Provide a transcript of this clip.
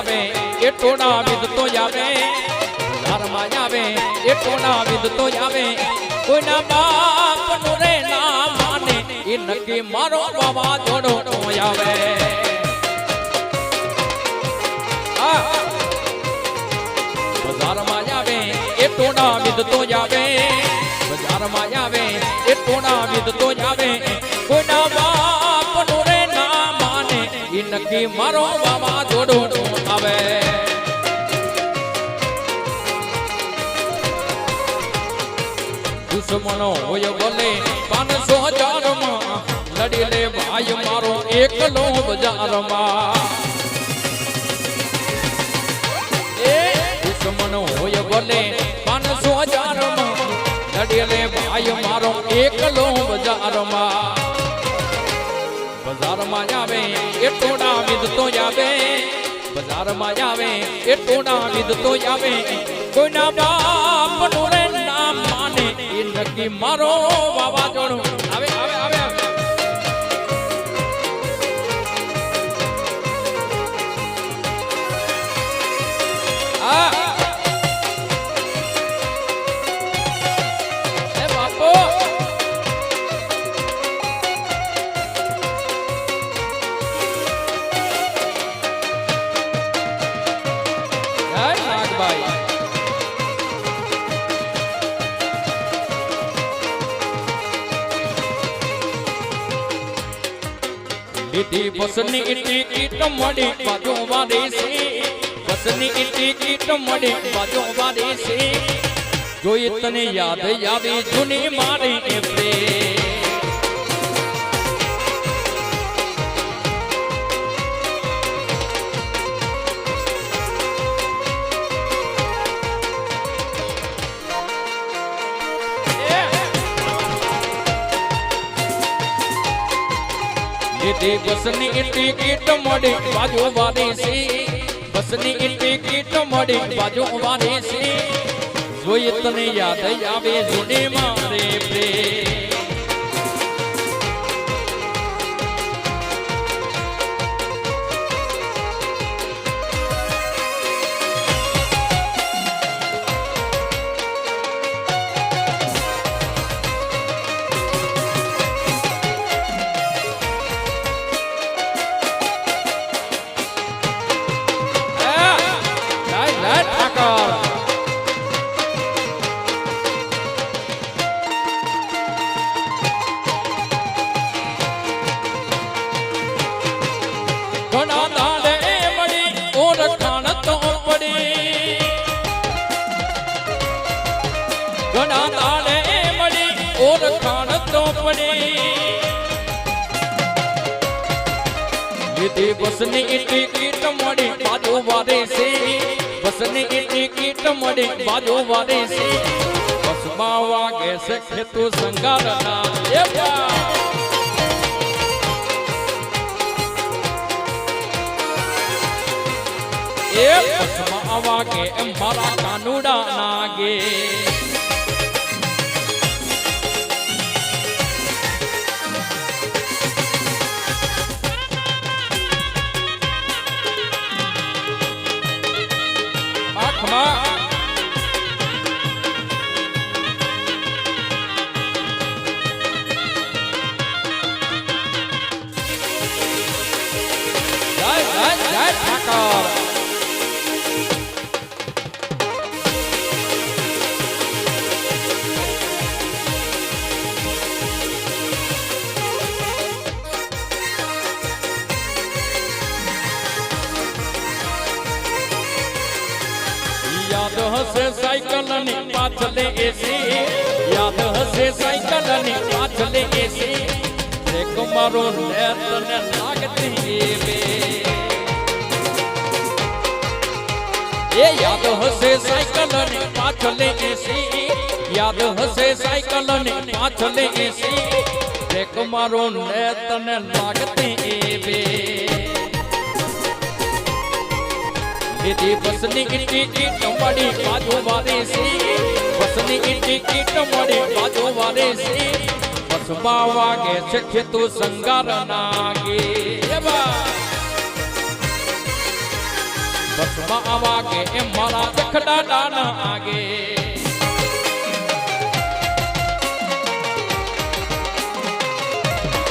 આવે, એ ટોડા વિધતો આવે. બજારમાં આવે, એ ટોડા વિધતો આવે. કોઈના બાપનું રે ના માને, એ નક્કી મારો બાવા જોડો આવે. બજારમાં આવે, એ ટોડા વિધતો આવે. બજારમાં આવે, એ ટોડા વિધતો આવે. કોઈના બાપનું રે ના માને, એ નક્કી મારો બાવા જોડો દુશ્મનો હોય ભલે પાંચસો હજારમાં લડી લે ભાઈ મારો એકલો બજારમાં. એ દુશ્મન હોય ભલે પાંચસો હજારમાં લડી લે ભાઈ મારો એકલો બજારમાં. બજારમાં આવે એ ટોળા વિધતો આવે બજારમાં આવે એ ટોળા વિધતો આવે કોઈના બાપનું મારો વાવાઝોડું લીધી બસની ટિકિટ મળી બાજુ વાળી છે બસની ટિકિટ મળી બાજુ વાળી છે જોઈ તને યાદ આવી જૂની મારી એ લીધી બસની ટિકિટ મળી, બાજુ વાળી છે બસની ટિકિટ મળી, બાજુ વાળી છે જોઈ તને યાદ આવે જૂની મારે પ્રેમ. બસની કીટ મળી, બાજુ વારે છે. બસની ટિકિટ મળી, બાજુ વારે છે. બસમાં વાગે છે ખેતુ સંગારના એ બસમાં વાગે મારા કાનુડા નાગે. जय हसे साइकिल ने पाछले याद हसे साइकिल ने पाछले एसी मारो नेत लागती में એ યાદ હશે સાયકલની પાછલે એસી યાદ હશે સાયકલની પાછલે એસી બ્રેક મારો નેત ને લાગતી એવે લીધી બસની ટિકિટ મળી બાજુ વારે સી બસની ટિકિટ મળી બાજુ વારે સી બસમાં વાગે છે ખેતું સંગાર નાગે એ બા. બસમાં વાગે એમ મારા જખડા ડાના આગે.